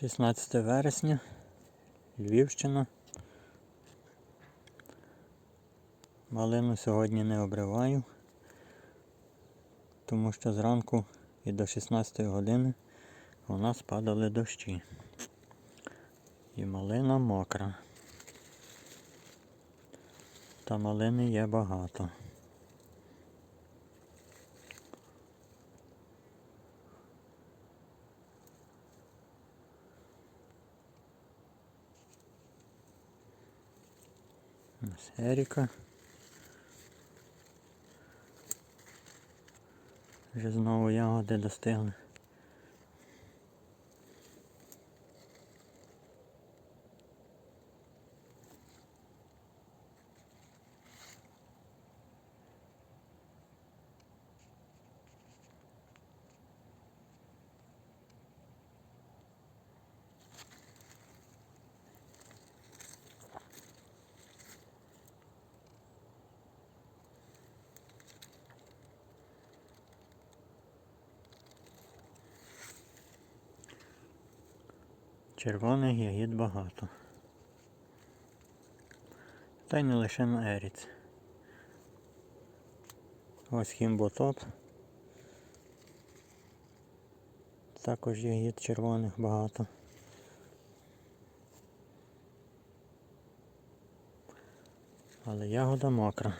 16 вересня, Львівщина. Малину сьогодні не обриваю, тому що зранку і до 16 години у нас падали дощі. І малина мокра. Та малини є багато. Ось Еріка. Вже знову ягоди достигли. Червоних ягід багато. Та й не лише на Еріц. Ось хімботоп. Також ягід червоних багато. Але ягода мокра.